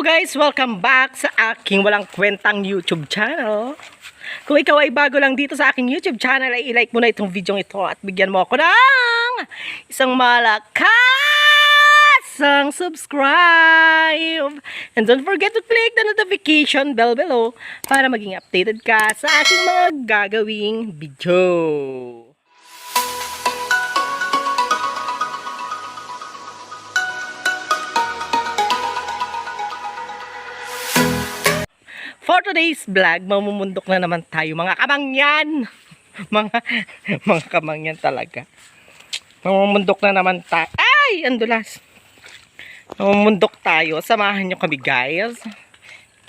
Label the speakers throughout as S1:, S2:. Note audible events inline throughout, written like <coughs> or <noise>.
S1: Guys! Welcome back sa aking walang kwentang YouTube channel. Kung ikaw ay bago lang dito sa aking YouTube channel, ay i-like mo na itong video ito at bigyan mo ako ng isang malakas ang subscribe. And don't forget to click the notification bell below para maging updated ka sa aking mga gagawing video. For today's vlog, mamumundok na naman tayo mga kamangyan. <laughs> mga mga kamangyan talaga. Mamumundok na naman tayo. Ay, andulas. Mamumundok tayo. Samahan nyo kami guys.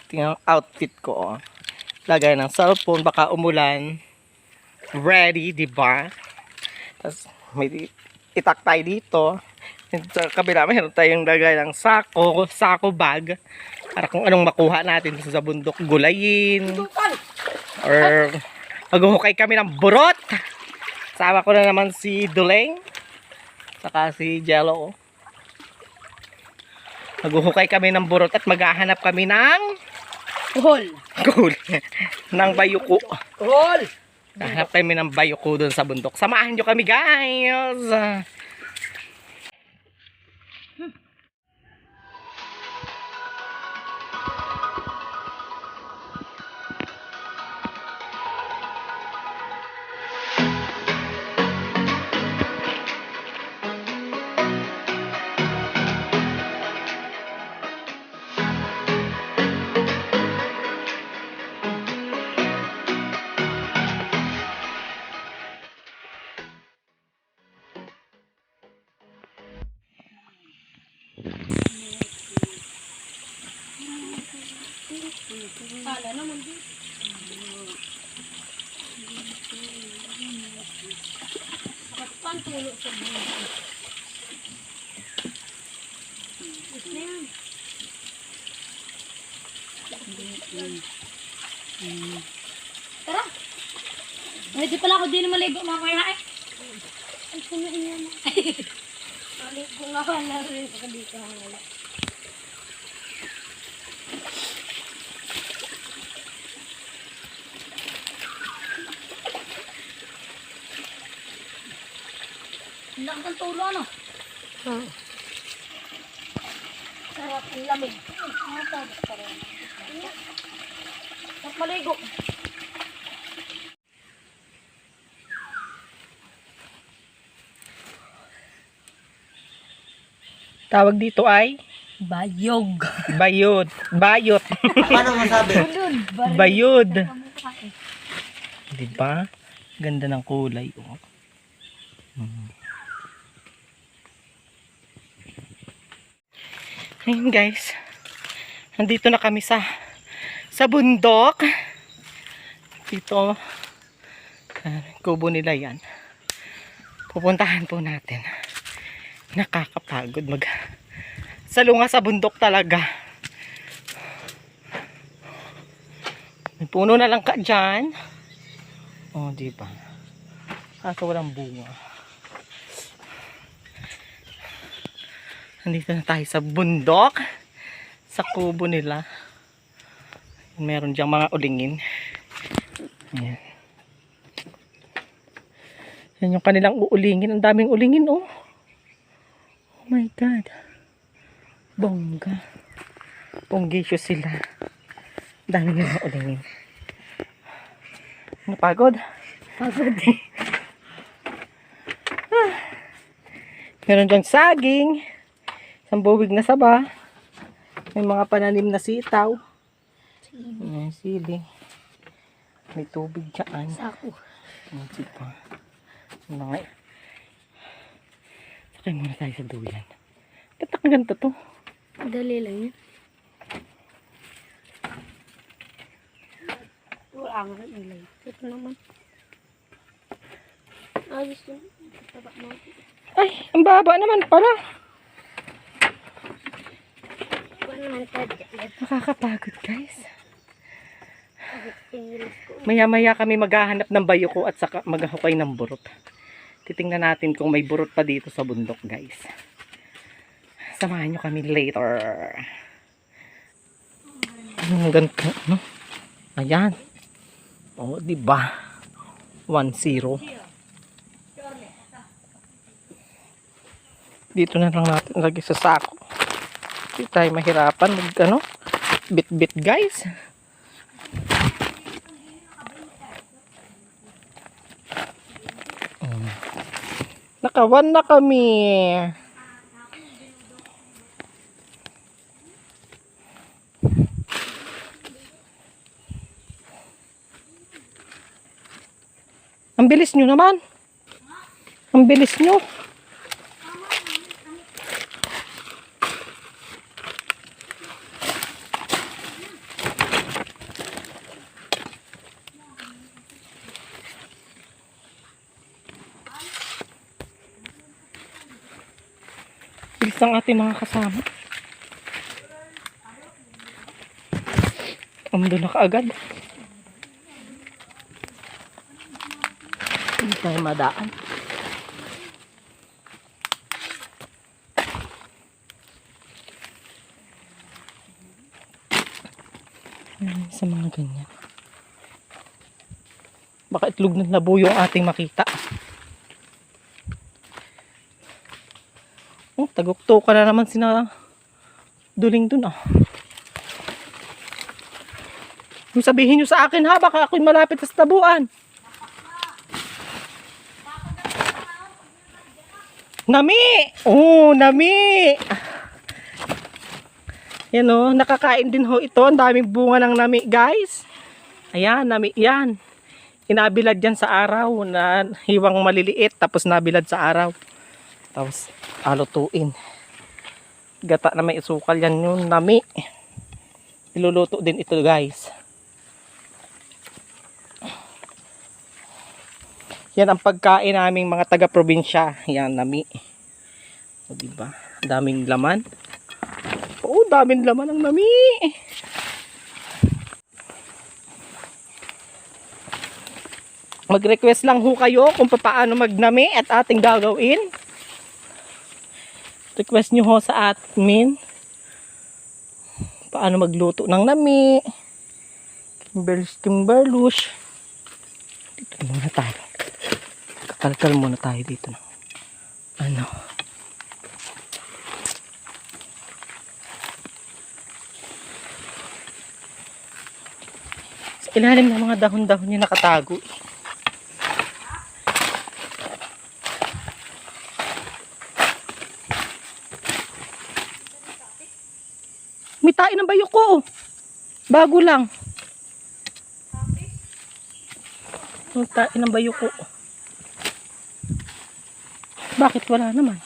S1: Tingnan outfit ko. Oh. Lagay ng cellphone, baka umulan. Ready, di ba? Tapos may itak tayo dito. Sa kabila, mayroon tayong lagay ng sako, sako bag. Para kung anong makuha natin sa bundok gulayin. Or maghuhukay kami ng burot. Sama ko na naman si Duleng. Saka si Jello. Maghuhukay kami ng burot at maghahanap kami ng
S2: Hol.
S1: cool <laughs> ng bayuko.
S2: Hol.
S1: Hanap kami ng bayuko doon sa bundok. Samahan nyo kami guys
S2: dito. Wala. Ang laki ng tulo, ano? Sarap ang lamig. Ang tapos pa rin. Sarap maligo.
S1: Tawag dito ay
S2: Bayog.
S1: bayot bayot
S3: Paano masabi?
S1: bayod Di ba? Ganda ng kulay, oh. Hmm. Ayun guys. Nandito na kami sa sa bundok. Dito. kubo nila yan. Pupuntahan po natin. Nakakapagod mag salunga sa bundok talaga. May puno na lang ka dyan. Oh, di ba? Kaso walang bunga. Nandito na tayo sa bundok. Sa kubo nila. Meron diyang mga ulingin. Ayan. Yan yung kanilang uulingin. Ang daming ulingin. Oh Bongga. Bonggisyo sila. Ang dami nilang ulingin. Napagod?
S2: Pagod. <sighs>
S1: Meron dyan saging. Isang buwig na saba. May mga pananim na sitaw. May sili. May tubig dyan.
S2: Sako.
S1: May sipa. Mga... Sakay muna tayo sa duyan. Ba't ang ganito to?
S2: Dali lang yan. Wala nga nilay. Ito naman. Ayos yun. Taba mo.
S1: Ay, ang baba naman pala.
S2: Wala naman tayo.
S1: Nakakapagod guys. Maya-maya kami maghahanap ng bayuko at saka maghahukay ng burot. Titingnan natin kung may burot pa dito sa bundok, guys. Samahan nyo kami later. Ang ganito, ano? Ayan. O, di ba? 1-0. Dito na lang natin lagi sa sako. Hindi tayo mahirapan mag ano, bit-bit guys. Mm. Nakawan na kami. Ang bilis nyo naman. Ang bilis nyo. Bilis ng ating mga kasama. Ando na kaagad. Tayo madaan. Sa mga ganyan. Baka itlog ng labuyo ang ating makita. Oh, tagukto ka na naman sina duling dun ah. Yung sabihin nyo sa akin ha, baka ako'y malapit sa tabuan. Nami! Oh, nami! Yan o, nakakain din ho ito. Ang daming bunga ng nami, guys. Ayan, nami yan. Inabilad yan sa araw na hiwang maliliit tapos nabilad sa araw. Tapos alutuin. Gata na may isukal yan yung nami. Iluluto din ito, guys. Yan ang pagkain naming mga taga-probinsya. Yan, nami. O, diba? Daming laman. Oo, daming laman ng nami. Mag-request lang ho kayo kung paano magnami at ating gagawin. Request nyo ho sa admin. Paano magluto ng nami. Kimberlis, kimberlush. Dito muna tayo. Kakalkal muna tayo dito. No? Ano? Sa ilalim ng mga dahon-dahon yung nakatago. May tain ng bayok ko. oh. Bago lang. May tain ng bayok ko. Bakit wala naman?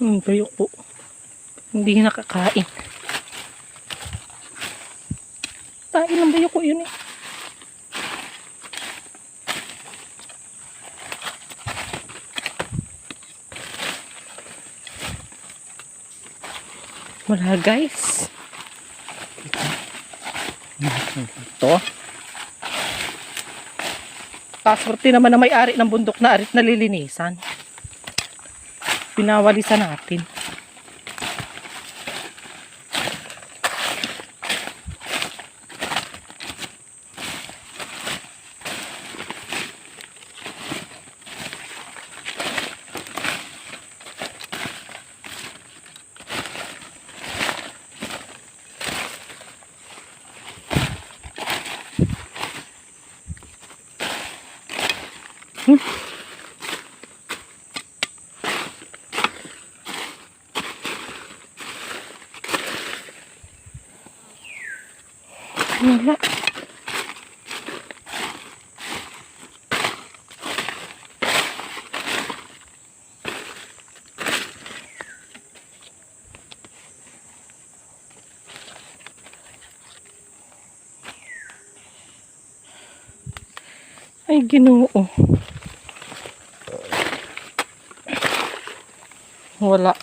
S1: Hmm, bayok po. Hindi nakakain. Tain ng bayok ko yun eh. Wala guys. Ito. Paswerte naman na may-ari ng bundok na arit na lilinisan. Pinawalisan natin. Wala. Ay, ginoo. Wala.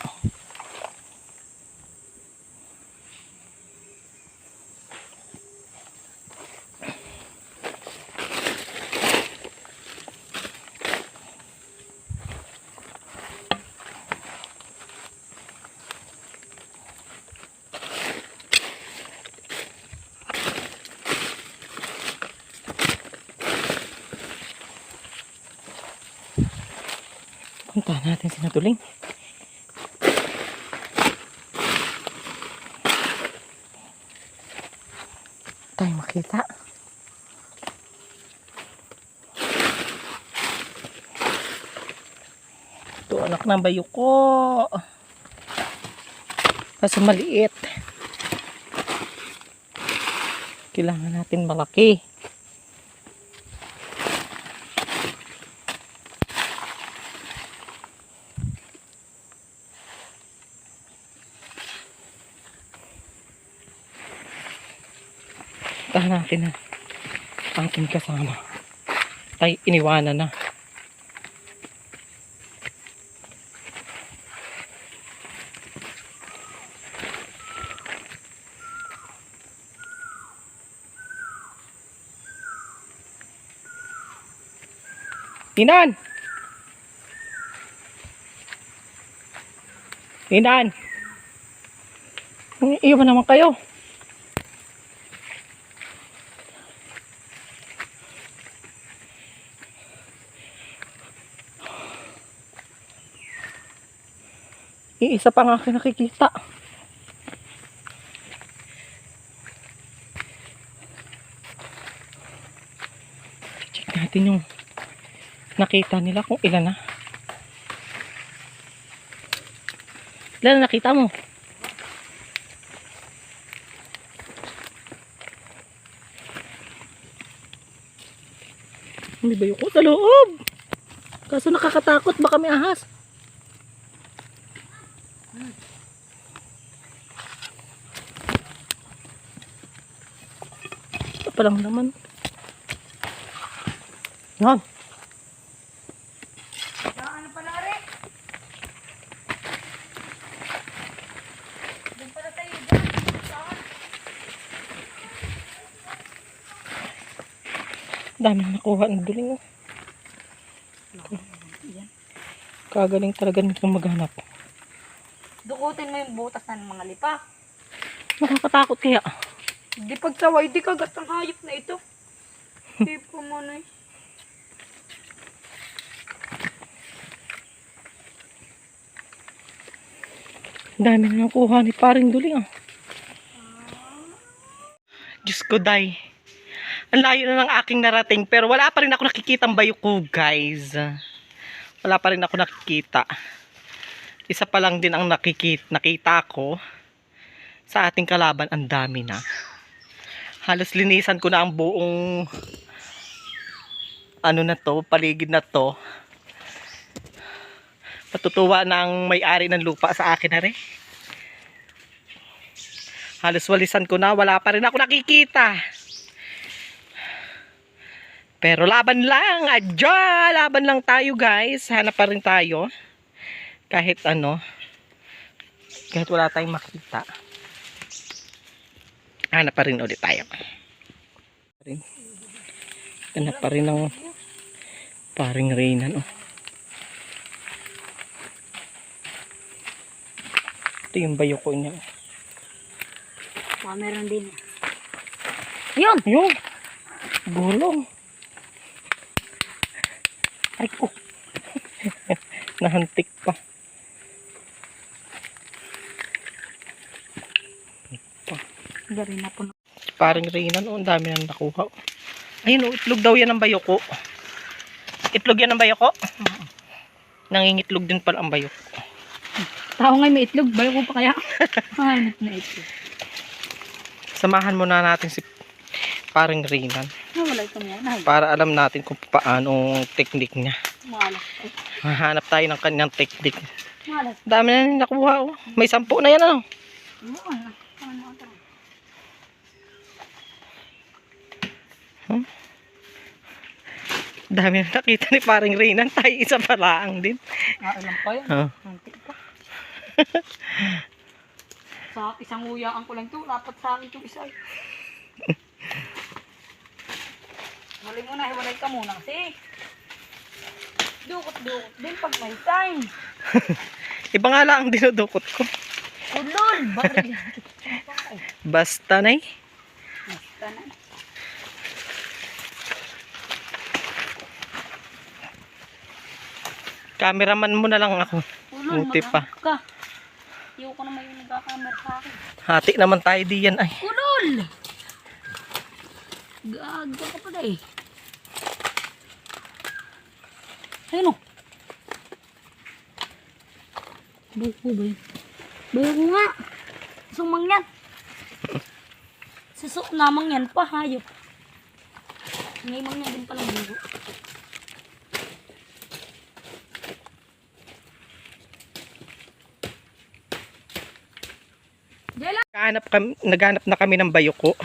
S1: Punta natin si Natuling. Tayo makita. Ito anak ng bayo ko. Kasi maliit. Kailangan natin malaki. Tahan natin na ating kasama. Ay, iniwanan na. Inan! Inan! Iwan naman kayo. Iisa pa nga akin nakikita. Check natin yung nakita nila kung ilan na. Ilan na nakita mo? Hindi ba yung sa loob? Kaso nakakatakot baka may ahas. Ito pa lang naman. Yan.
S3: Ano pala rin? Doon pala tayo dyan. Saan?
S1: Dami na nakuha ng duling. Oh. Kagaling talaga nito maghanap.
S3: Dukutin mo yung butas ng mga lipa.
S1: Nakakatakot kaya.
S3: Di pagsaway, di kagat ang hayop na ito. Di po mo na eh.
S1: Dami na nakuha ni paring duling. Oh. Diyos ko, day. Ang layo na ng aking narating pero wala pa rin ako nakikita bayo ko, guys. Wala pa rin ako nakikita. Isa pa lang din ang nakikita, nakita ko sa ating kalaban. Ang dami na. Halos linisan ko na ang buong ano na to, paligid na to. Matutuwa na ang may-ari ng lupa sa akin na rin. Halos walisan ko na, wala pa rin ako nakikita. Pero laban lang, adya, laban lang tayo guys. Hanap pa rin tayo. Kahit ano, kahit wala tayong makita. Hanap pa rin ulit tayo. Rin. Hanap pa rin ng paring Reynan. Oh. Ito yung bayo ko niya.
S3: Baka meron din. Yun!
S1: Yun. Gulong. Ay ko. <laughs> Nahantik pa.
S3: Dari na po.
S1: Parang Reynan, oh, ang dami nang nakuha. Ayun, oh, itlog daw yan ng bayoko. Itlog yan ng bayoko? Nangingitlog din pala ang bayoko.
S3: Tao ngay may itlog. Bayo ko pa kaya? <laughs> Hanap na itlog.
S1: Samahan muna natin si parang Reynan
S3: Ah, wala ito. Ay,
S1: para alam natin kung paano ang technique niya.
S3: malas. Ay,
S1: Hahanap tayo ng kanyang technique.
S3: malas.
S1: Dami na nakuha. Oh. May sampu na yan ano.
S3: Ano, ano, ano, ano.
S1: Dami na nakita ni paring Reynan. Tayo isa pa lang din.
S3: Ah, alam pa yan.
S1: Oh.
S3: Nanti pa. sa isang uyaan ko lang to, dapat sa akin itong isa. Walay mo na, hiwalay ka muna kasi. Dukot-dukot din pag may time. <laughs>
S1: Iba nga lang ang dinudukot ko.
S3: Ulol! Bakit? <laughs>
S1: Basta na
S3: Basta na.
S1: Cameraman mo na lang ako. Buti pa.
S3: ka. Ayoko naman yung nagkakamera sa akin.
S1: Hati naman tayo diyan ay.
S3: Ulol! Gaga ka pala eh. Ayun o. Buko ba yun? Buko nga. Sumang yan. Susok namang yan pa, hayop. Ngayon yan din palang buko.
S1: Naghanap, kami, naghanap na kami ng bayuko.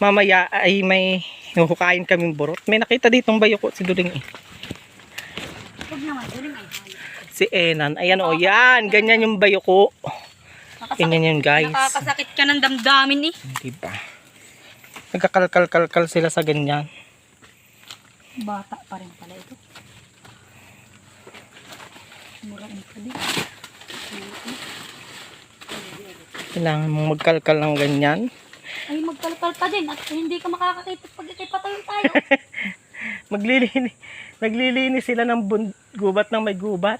S1: Mamaya ay may huhukayin kaming burot. May nakita ditong bayuko si Duling eh.
S3: Huwag naman, uling ay hayop.
S1: Si Enan. Ayan o, yan. Ganyan yung bayuko.
S3: Nakasakit,
S1: Ganyan yun guys.
S3: nakakasakit ka ng damdamin eh.
S1: Diba? Nagkakalkal-kalkal sila sa ganyan.
S3: Bata pa rin pala ito. Murain pa din.
S1: Kailangan mong magkalkal ng ganyan.
S3: Ay, magkalkal pa din at hindi ka makakakita pag ikipatayin tayo. <laughs>
S1: Maglilinis, naglilinis sila ng bun- gubat ng may gubat.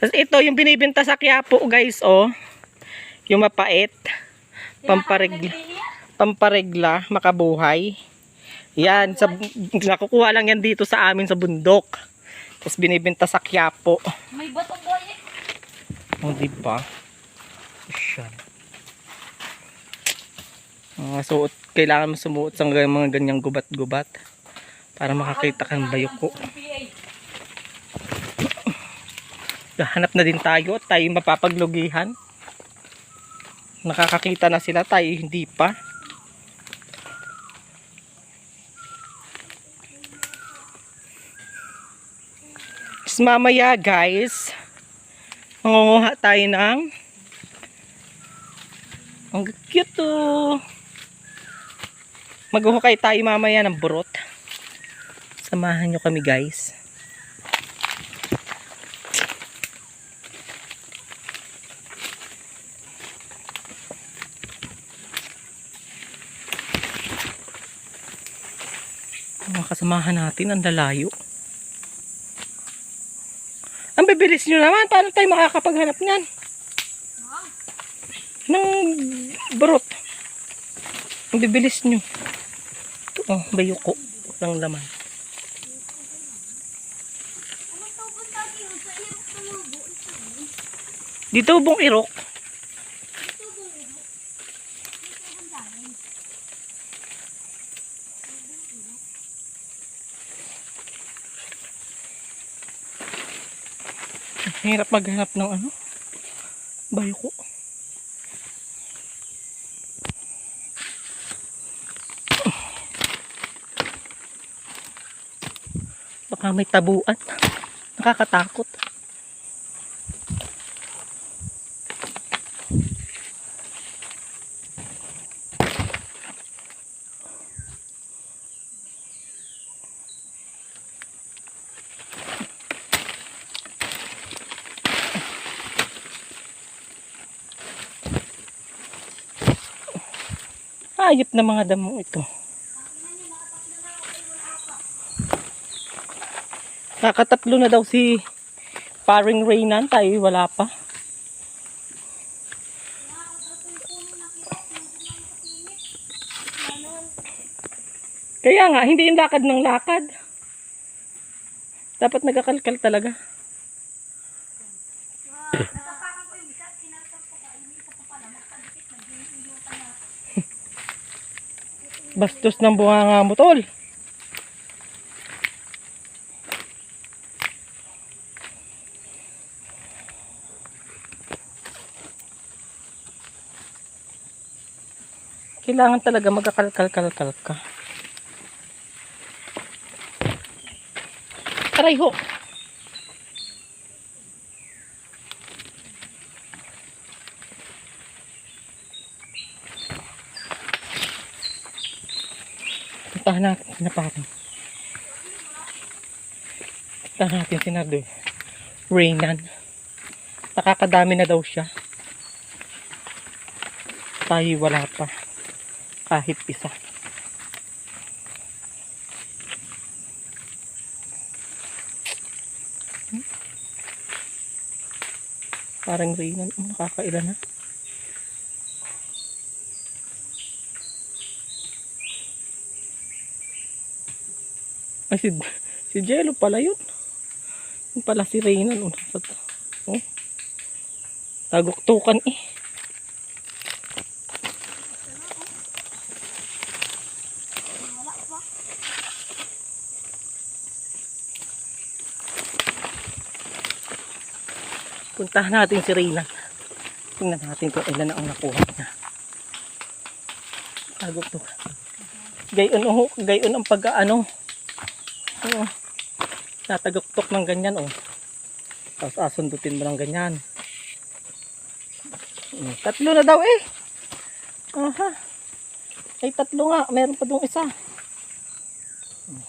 S1: Tapos ito yung binibenta sa Quiapo guys oh. Yung mapait. Pamparegla. Pamparegla, makabuhay. Yan, sa, nakukuha lang yan dito sa amin sa bundok. Tapos binibenta sa Quiapo.
S3: May bato boy eh.
S1: O, di ba? Mga suot, kailangan mo sumuot sa mga ganyang gubat-gubat para makakita kang bayuko. Hanap na din tayo at tayo mapapaglugihan. Nakakakita na sila, tayo hindi pa. Tapos mamaya guys, mangunguha tayo ng ang cute oh. Maghuhukay tayo mamaya ng burot. Samahan nyo kami guys. Mga natin, ang lalayo. Ang bibilis nyo naman, paano tayo makakapaghanap niyan? Ng burot. Ang bibilis nyo. Oh, bayuko. Ng laman. Dito bong irok. Hirap maghanap ng ano. Bayuko. Baka may tabuan. Nakakatakot. Hayop na mga damo ito. Kakatatlo na daw si paring Reynan. Tayo wala pa. Kaya nga, hindi yung lakad ng lakad. Dapat nagakalkal talaga. <coughs> Bastos ng bunganga mo, tol. Kailangan talaga magkakalkal-kalkal ka. Aray ho! Puntahan natin si Naparin. Puntahan natin si Nardo. Reynan. Nakakadami na daw siya. Tayo wala pa. Kahit isa. Hmm? Parang Reynan. Oh, nakakailan na. Ay, si, si Jello pala yun. Yung pala si Reynan. Oh, oh. Taguktukan eh. Puntahan natin si Reyna. Tingnan natin kung ilan na ang nakuha niya. Taguktukan. Gayon, oh, gayon ang pag-ano. Oo. Tataguktok ng ganyan, oh. Tapos asundutin mo ng ganyan. Mm, Tatlo na daw eh. Aha. Ay, tatlo nga. Meron pa dong isa. Mm.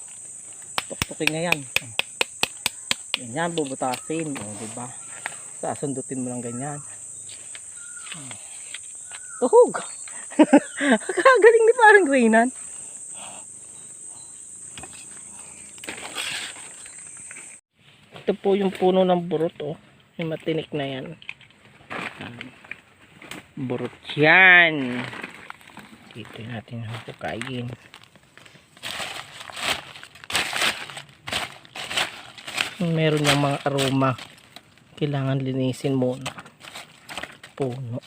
S1: Tuktukin nga yan. Ganyan, bubutasin. O, diba? Sasundutin mo ng ganyan. Mm. Tuhog. <laughs> Kagaling ni parang Reynan. Ito po yung puno ng burot, oh. Yung matinik na. Yan. Burot yan. Dito natin hukayin. Meron yung mga aroma. Kailangan linisin muna. Puno.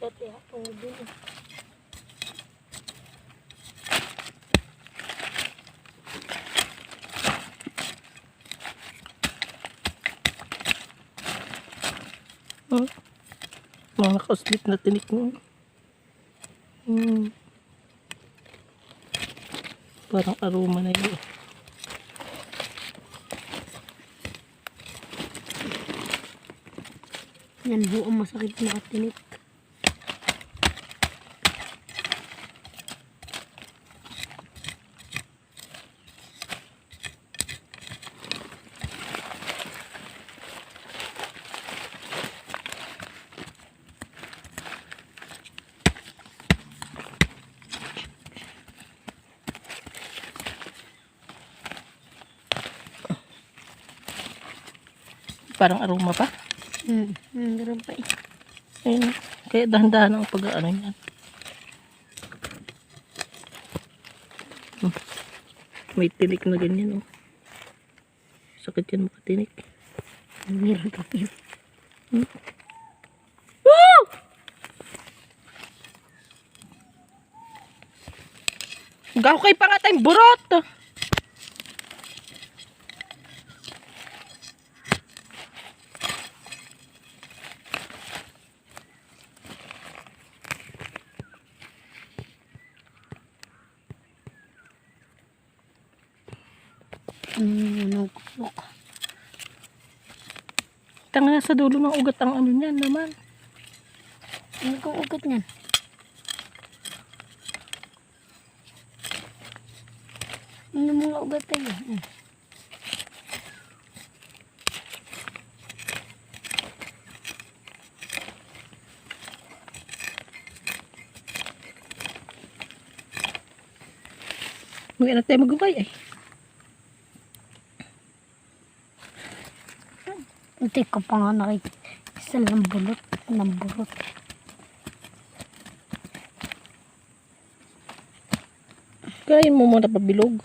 S2: Dati ako din.
S1: Hmm. Mga nakauslit na tinik mo. Hmm. Parang aroma na yun.
S2: Yan ang masakit na katinik.
S1: Parang aroma pa.
S2: Hmm, hmm, meron pa eh.
S1: Ayun. Kaya dahan-dahan ang pag-ano yan. Hmm. May tinik na ganyan oh. Sakit yan makatinik.
S2: Meron pa yun.
S1: Woo! Gaw kay pa nga tayong burot.
S2: Hmm, ano ko.
S1: Tanga na sa dulo ng ugat ang ano niyan naman.
S2: Ano kong ugat niyan? Ano mga ugat tayo? Hmm.
S1: Huwag na tayo magugay eh.
S2: Hindi ko pa nga nakikita. Isa lang bulot ng burot.
S1: Kain mo muna pabilog.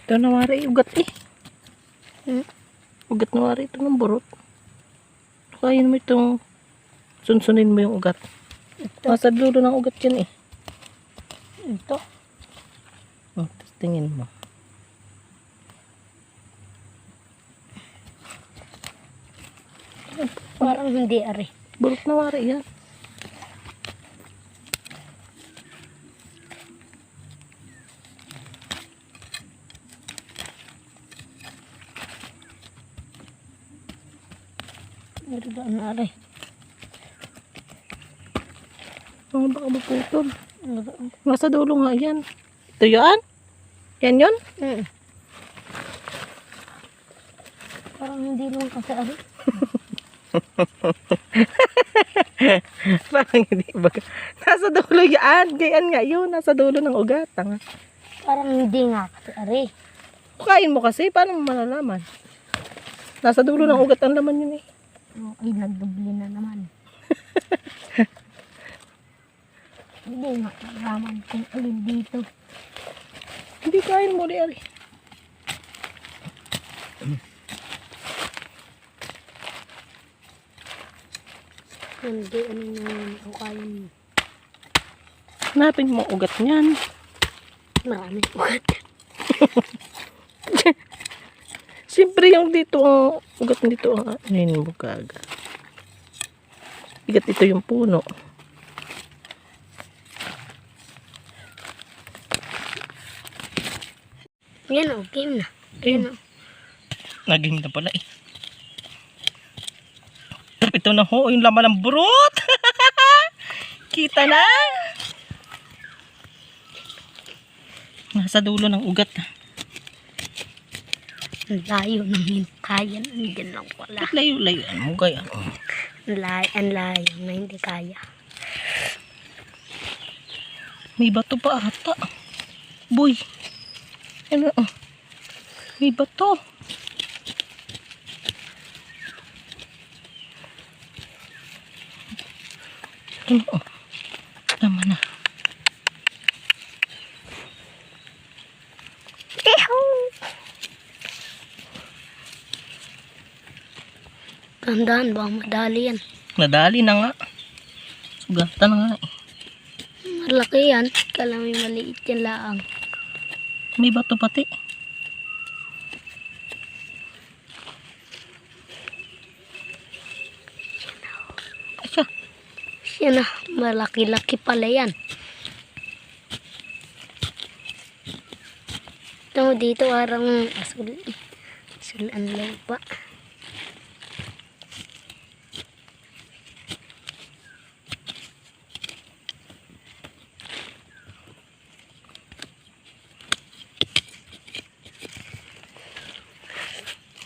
S1: Ito nawari ugat eh.
S2: Hmm?
S1: Ugat nawari ito ng burot. Kain mo itong sunsunin mo yung ugat. Nasa dulo ng ugat yan eh.
S2: Ito.
S1: Oh, tapos tingin mo.
S2: Parang hindi ari.
S1: Burot nawari yan.
S2: Narigaan na aray.
S1: Oh, baka maputol. Nasa dulo nga yan. Ito yan? Yan yun?
S2: Mm. Parang hindi naman kasi aray. <laughs>
S1: Parang hindi ba? Nasa dulo yan. Ganyan nga yun. Nasa dulo ng ugat. Tanga.
S2: Parang hindi nga kasi aray.
S1: Kain mo kasi. Paano mo malalaman? Nasa dulo ng ugat ang laman yun eh.
S2: Ay, nagdubli na naman. <laughs> hindi nga raman kung alin dito.
S1: Hindi kain mo, Ari.
S2: Hindi, ano na yun. O kaya mo.
S1: Hanapin mo ugat niyan.
S2: Maraming <laughs> ugat.
S1: Siyempre yung dito ang ugat dito ang ano mo kaga. Bigat ito yung puno.
S2: Yan o, game na. Yan o.
S1: Naging na pala eh. Ito na ho, yung laman ng burot. <laughs> Kita na. Nasa dulo ng ugat.
S2: Ang layo ng kaya. Nandiyan lang pala.
S1: Ba't layo-layo mo kaya?
S2: Layo, ang layo na hindi kaya.
S1: May bato pa ata. Boy. Ano? oh. May bato. Ano? oh. Tama na.
S2: Tandaan ba, madali yan.
S1: Nadali na nga. Sugatan na nga eh.
S2: Malaki yan. Kala may maliit yan laang.
S1: May bato pati. Asya.
S2: Yan na, malaki-laki pala yan. Ito dito, parang asul. Asul ang lupa.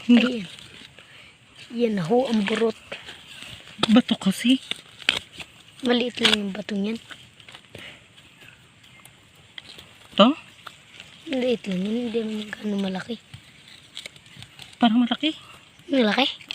S2: Ayan. Yan ho, ang burot.
S1: Bato kasi.
S2: Maliit lang yung batong yan.
S1: To?
S2: Maliit lang yan, hindi naman gano'ng malaki.
S1: Parang malaki.
S2: Malaki?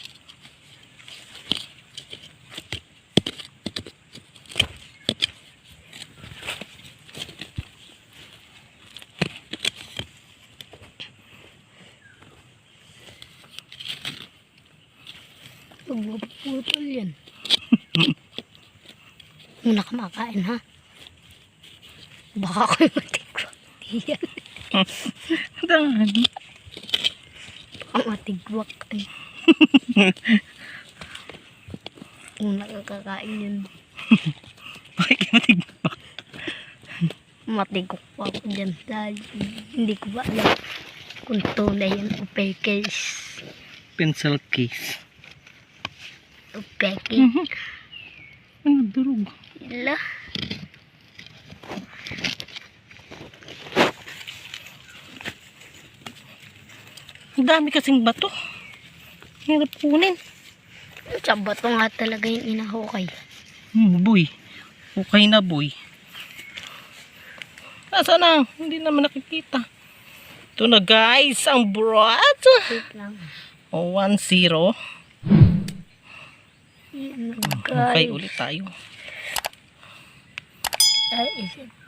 S2: Muna ka makain ha. Baka ako'y matigwak. Di yan.
S1: Dami.
S2: Baka matigwak. Ay. <laughs> Muna ka kakain yan.
S1: Bakit kayo matigbak?
S2: matigok pa ako dyan dahil hindi ko ba alam kung tunay yan o peke
S1: Pencil case.
S2: o peke
S1: Mhm. Ano, durog.
S2: Ila
S1: Ang dami kasing bato. Hirap kunin.
S2: sa bato nga talaga yung inahukay
S1: Hmm, boy. Okay na, boy. Nasa na? Hindi naman nakikita. Ito na, guys. Ang
S2: lang
S1: O, 1-0.
S2: yan
S1: Okay, ulit tayo.
S2: 哎。